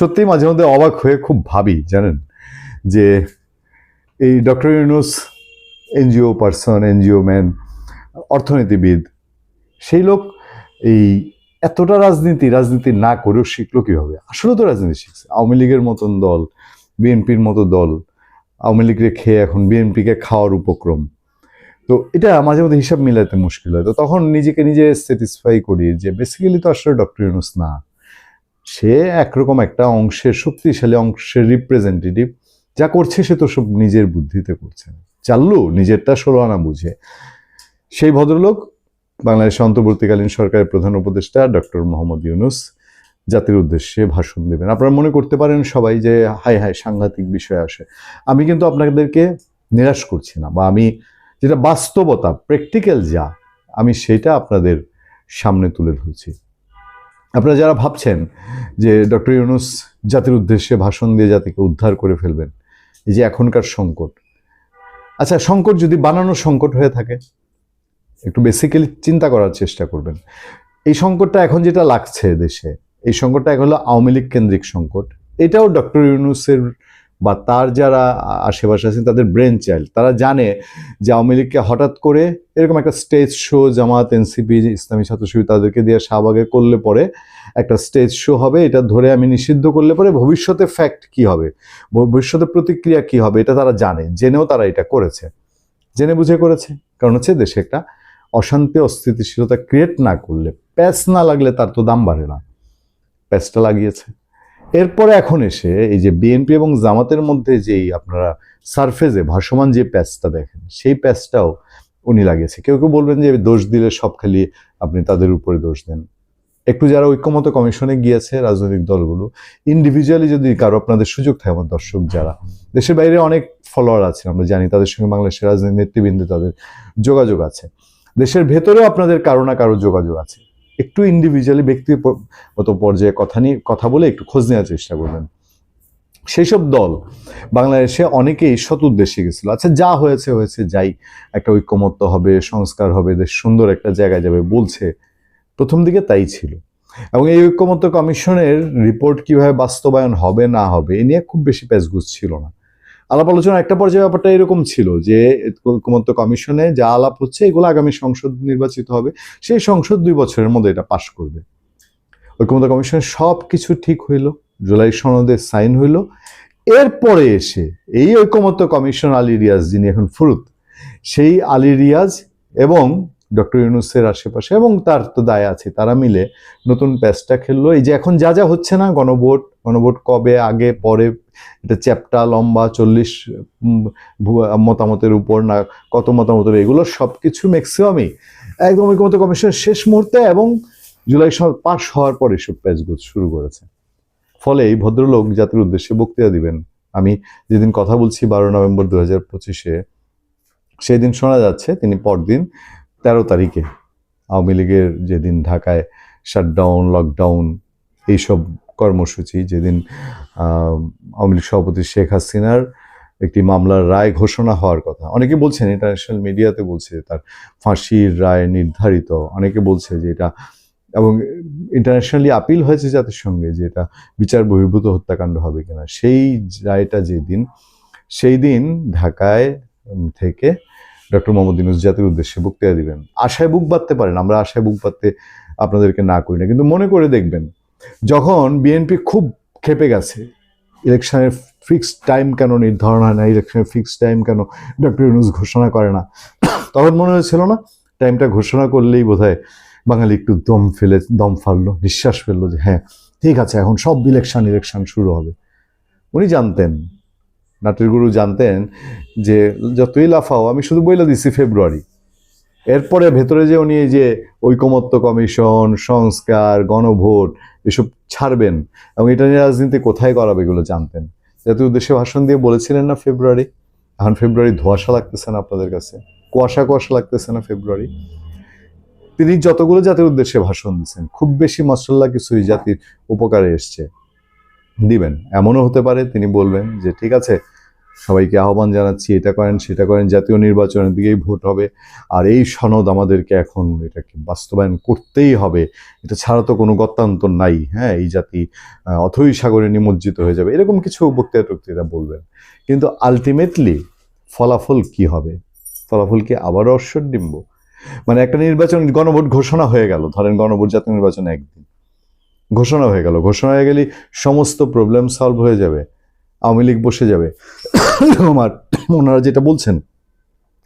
সত্যি মাঝে মধ্যে অবাক হয়ে খুব ভাবি, জানেন? যে এই doctor Yunus, NGO person, NGO man, অর্থনীতিবিদ, সেই লোক এই এতটা রাজনীতি রাজনীতি না করেও শিখলো কীভাবে? আসলে তো রাজনীতি শিখছে। আওয়ামী লীগের মতন দল, বিএনপির মতো দল, আওয়ামী লীগকে খেয়ে এখন বিএনপিকে খাওয়ার উপক্রম। তো এটা মাঝে মধ্যে হিসাব মিলাতে মুশকিল হয়। তো তখন নিজেকে নিজে স্যাটিসফাই করি যে বেসিক্যালি তো আসলে ডক্টর ইউনুস না। সে একরকম একটা অংশের শক্তিশালী অংশের রিপ্রেজেন্টেটিভ যা করছে সে তো সব নিজের বুদ্ধিতে করছে। চাল্লু নিজেরটা ষোলো আনা বুঝে। সেই ভদ্রলোক, বাংলাদেশের অন্তর্বর্তীকালীন সরকারের প্রধান উপদেষ্টা ডক্টর মোহাম্মদ ইউনুস, জাতির উদ্দেশ্যে ভাষণ দেবেন। আপনারা মনে করতে পারেন সবাই যে হাই হাই সাংঘাতিক বিষয় আসে। আমি কিন্তু আপনাদেরকে নিরাশ করছি না, বা আমি যেটা বাস্তবতা প্র্যাকটিক্যাল যা, আমি সেটা আপনাদের সামনে তুলে ধরছি। আপনারা যারা ভাবছেন যে ডক্টর ইউনুস জাতির উদ্দেশ্যে ভাষণ দিয়ে জাতিকে উদ্ধার করে ফেলবেন, এই যে এখনকার সংকট। আচ্ছা সংকট যদি বানানো সংকট হয়ে থাকে, একটু বেসিক্যালি চিন্তা করার চেষ্টা করবেন। এই সংকটটা এখন যেটা লাগছে দেশে, এই সংকটটা এখন হলো আওয়ামী লীগ কেন্দ্রিক সংকট। এটাও ডক্টর ইউনুসের বা তার যারা আশেপাশে আছেন, তাদের ব্রেন চাইল্ড তারা জানে যে আওয়ামী লীগকে হঠাৎ করে এরকম একটা স্টেজ শো জামাত এনসিপি ইসলামী ছাত্র শিবির তাদেরকে দিয়ে শাহবাগে করলে পরে একটা স্টেজ শো হবে। এটা ধরে আমি নিষিদ্ধ করলে পরে ভবিষ্যতে ফ্যাক্ট কি হবে? ভবিষ্যতে প্রতিক্রিয়া কি হবে? এটা তারা জানে। জেনেও তারা এটা করেছে। জেনে বুঝে করেছে। কারণ হচ্ছে দেশে একটা অশান্তি, অস্থিতিশীলতা ক্রিয়েট না করলে, প্যাচ না লাগলে তার তো দাম বাড়ে না। প্যাচটা লাগিয়েছে। এরপরে এখন এসে এই যে বিএনপি এবং জামাতের মধ্যে যেই আপনারা সারফেজে ভাসমান যে প্যাচটা দেখেন, সেই প্যাচটাও উনি লাগিয়েছে। কেউ কেউ বলবেন যে দোষ দিলে সব খালি আপনি তাদের উপরে দোষ দেন। একটু যারা ঐক্যমত কমিশনে গিয়েছে রাজনৈতিক দলগুলো ইন্ডিভিজুয়ালি যদি কারও আপনাদের সুযোগ থাকে, আমার দর্শক যারা, দেশের বাইরে অনেক ফলোয়ার আছেন আমরা জানি তাদের সঙ্গে বাংলাদেশের রাজনীতি নেতৃবৃন্দে তাদের যোগাযোগ আছে। দেশের ভেতরেও আপনাদের কারও না কারও যোগাযোগ আছে। একটু ইন্ডিভিজুয়ালি ব্যক্তিগত পর্যায়ে কথা নিয়ে, কথা বলে একটু খোঁজ নেওয়ার চেষ্টা করবেন। সেই সব দল বাংলাদেশে অনেকেই সৎ উদ্দেশ্যে গেছিল। আচ্ছা যা হয়েছে হয়েছে, যাই। একটা ঐক্যমত্য হবে, সংস্কার হবে, দেশ সুন্দর একটা জায়গায় যাবে বলছে। প্রথম দিকে তাই ছিল। এবং এই ঐক্যমত্য কমিশনের রিপোর্ট কীভাবে বাস্তবায়ন হবে, না হবে, এ নিয়ে খুব বেশি প্যাচগুজ ছিল না। আলাপ আলোচনা একটা পর্যায়ে ব্যাপারটা এরকম ছিল যে ঐক্যমত্য কমিশনে যা আলাপ হচ্ছে এগুলো আগামী সংসদ নির্বাচিত হবে, সেই সংসদ দুই বছরের মধ্যে এটা পাশ করবে। ঐক্যমত্য কমিশনের সব কিছু ঠিক হইল, জুলাই সনদে সাইন হইল। এরপরে এসে এই ঐক্যমত্য কমিশন আলী রিয়াজ, যিনি এখন ফুরুত, সেই আলী রিয়াজ এবং ডক্টর ইউনুসের আশেপাশে এবং তার তো দায় আছে, তারা মিলে নতুন প্যাচটা খেললো। এই যে এখন যা যা হচ্ছে না, গণভোট গণভোট কবে, আগে, পরে এটা চ্যাপ্টা লম্বা, চল্লিশ মতামতের উপর, না, কত মতামতের, এগুলো সব কিছু ম্যাক্সিমামই একদম ঐক্যমত কমিশনের শেষ মুহূর্তে এবং জুলাই পাশ হওয়ার পরে সব প্যাচগুলো শুরু করেছে। ফলে এই ভদ্রলোক জাতির উদ্দেশ্যে বক্তৃতা দিবেন। আমি যেদিন কথা বলছি বারো নভেম্বর দু হাজার পঁচিশে সেই দিন শোনা যাচ্ছে তিনি পরদিন তেরো তারিখে আওয়ামী লীগের যেদিন ঢাকায় শাটডাউন লকডাউন এইসব কর্মসূচি যেদিন আওয়ামী লীগ সভাপতি শেখ হাসিনার একটি মামলার রায় ঘোষণা হওয়ার কথা। অনেকে বলছেন ইন্টারন্যাশনাল মিডিয়াতে বলছে তার ফাঁসির রায় নির্ধারিত। অনেকে বলছে যে এটা, এবং ইন্টারন্যাশনালি আপিল হয়েছে জাতিসংঘে যে এটা বিচার বহির্ভূত হত্যাকাণ্ড হবে কিনা। সেই রায়টা যেদিন, সেই দিন ঢাকায় থেকে ডক্টর মোহাম্মদ ইনুস জাতির উদ্দেশ্যে বক্তৃতা দিবেন। আশায় বুক বাঁধতে পারেন, আমরা আশায় বুক বাঁধতে আপনাদেরকে না করি না, কিন্তু মনে করে দেখবেন যখন বিএনপি খুব খেপে গেছে ইলেকশনের ফিক্সড টাইম কেন নির্ধারণ হয় না ইলেকশনের ফিক্সড টাইম কেন ডক্টর ইউনুস ঘোষণা করে না, তখন মনে হয়েছিল না টাইমটা ঘোষণা করলেই বোধ বাঙালি একটু দম ফেলে, দম ফাললো নিঃশ্বাস ফেলল যে হ্যাঁ ঠিক আছে, এখন সব ইলেকশন ইলেকশন শুরু হবে। উনি জানতেন নাটের গুরু জানতেন যে যতই লাফাও, আমি শুধু বইলা দিছি ফেব্রুয়ারি এরপরে ভেতরে যে উনি যে ঐকমত্য কমিশন, সংস্কার, গণভোট, এসব ছাড়বেন এবং এটা নিয়ে রাজনীতি কোথায় করাবে এগুলো জানতেন। জাতীয় উদ্দেশ্যে ভাষণ দিয়ে বলেছিলেন না ফেব্রুয়ারি? এখন ফেব্রুয়ারি ধোয়াশা লাগতেছে না আপনাদের কাছে? কুয়াশা কুয়াশা লাগতেছে না ফেব্রুয়ারি? তিনি যতগুলো জাতির উদ্দেশ্যে ভাষণ দিচ্ছেন খুব বেশি মশলা কিছুই জাতির উপকারে এসছে। দিবেন, এমনও হতে পারে, তিনি বলবেন যে, ঠিক আছে সবাইকে আহ্বান জানাচ্ছি, এটা করেন, সেটা করেন, জাতীয় নির্বাচনের দিকেই ভোট হবে। আর এই সনদ আমাদেরকে এখন এটাকে বাস্তবায়ন করতেই হবে। এটা ছাড়া তো কোনো গত্যান্তর নাই হ্যাঁ এই জাতি অথই সাগরে নিমজ্জিত হয়ে যাবে। এরকম কিছু বক্তৃতা টক্তৃতা বলবেন। কিন্তু আলটিমেটলি ফলাফল কি হবে? ফলাফল কি আবারও অশ্বডিম্ব মানে একটা নির্বাচন গণভোট ঘোষণা হয়ে গেল, ধরেন গণভোট জাতীয় নির্বাচন একদিন। ঘোষণা হয়ে গেল, ঘোষণা হয়ে গেলেই সমস্ত প্রবলেম সলভ হয়ে যাবে। আওয়ামী লীগ বসে যাবে। আমার ওনারা যেটা বলছেন,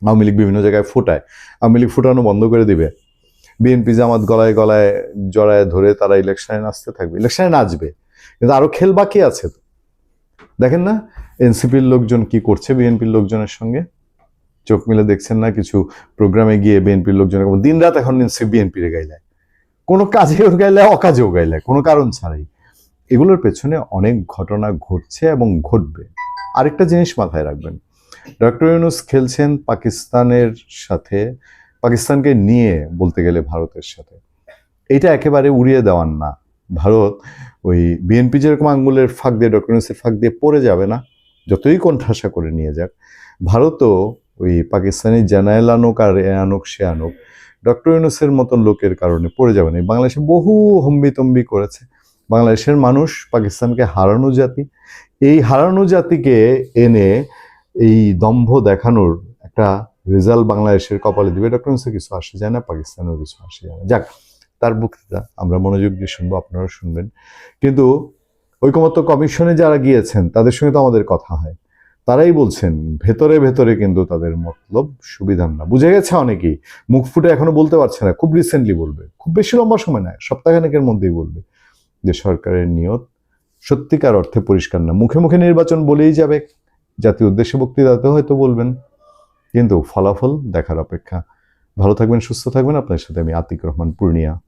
আওয়ামী লীগ বিভিন্ন জায়গায় ফোটায়, আওয়ামী লীগ ফোটানো বন্ধ করে দিবে। বিএনপি জামাত গলায় গলায় জড়ায় ধরে তারা ইলেকশনে নাচতে থাকবে, ইলেকশনে নাচবে, কিন্তু আরও খেল বাকি আছে। দেখেন না, এনসিপির লোকজন কি করছে বিএনপির লোকজনের সঙ্গে? চোখ মিলে দেখছেন না কিছু প্রোগ্রামে গিয়ে বিএনপির লোকজনের দিন রাত এখন এনসিপি বিএনপির গাইলায় কোনো কাজেও গাইলায় অকাজেও গাইলায় কোনো কারণ ছাড়াই। এগুলোর পেছনে অনেক ঘটনা ঘটছে এবং ঘটবে। আরেকটা জিনিস মাথায় রাখবেন। ডক্টর ইউনুস খেলছেন পাকিস্তানের সাথে, পাকিস্তানকে নিয়ে বলতে গেলে ভারতের সাথে। এটা একেবারে উড়িয়ে দেওয়ার না। ভারত ওই বিএনপি যেরকম আঙ্গুলের ফাঁক দিয়ে, ডক্টর ইউনুসের ফাঁক দিয়ে পড়ে যাবে না, যতই কণ্ঠাসা করে নিয়ে যাক। ভারতও ওই পাকিস্তানি জানায়েল আনুক আর এ আনুক, সে আনুক, ডক্টর ইউনুসের মতন লোকের কারণে পড়ে যাবে না। বাংলাদেশে বহু হম্বিতম্বি করেছে। বাংলাদেশের মানুষ পাকিস্তানকে হারানো জাতি। এই হারানো জাতিকে এনে এই দম্ভ দেখানোর একটা রেজাল্ট বাংলাদেশের কপালে দিবে। ডক্টর ইউনুসের কিছু আসে যায় না পাকিস্তানেও কিছু আসে যায় না। যাক, তার বক্তৃতা আমরা মনোযোগ দিয়ে শুনব, আপনারাও শুনবেন। কিন্তু ঐকমত্য কমিশনে যারা গিয়েছেন, তাদের সঙ্গে তো আমাদের কথা হয়। তারাই বলছেন, ভেতরে ভেতরে কিন্তু তাদের মতলব সুবিধার না। বুঝে গেছে অনেকেই, মুখ ফুটে এখনও বলতে পারছে না, খুব রিসেন্টলি বলবে। খুব বেশি লম্বা সময় নয়, সপ্তাহখানেকের মধ্যেই বলবে। যে সরকারের নিয়ত সত্যিকার অর্থে পরিষ্কার না। মুখে মুখে নির্বাচন বলেই যাবে। জাতীয় উদ্দেশ্যে বক্তৃতাতে হয়তো বলবেন। কিন্তু ফলাফল দেখার অপেক্ষা। ভালো থাকবেন, সুস্থ থাকবেন। আপনার সাথে আমি আতিক রহমান, পূর্ণিয়া।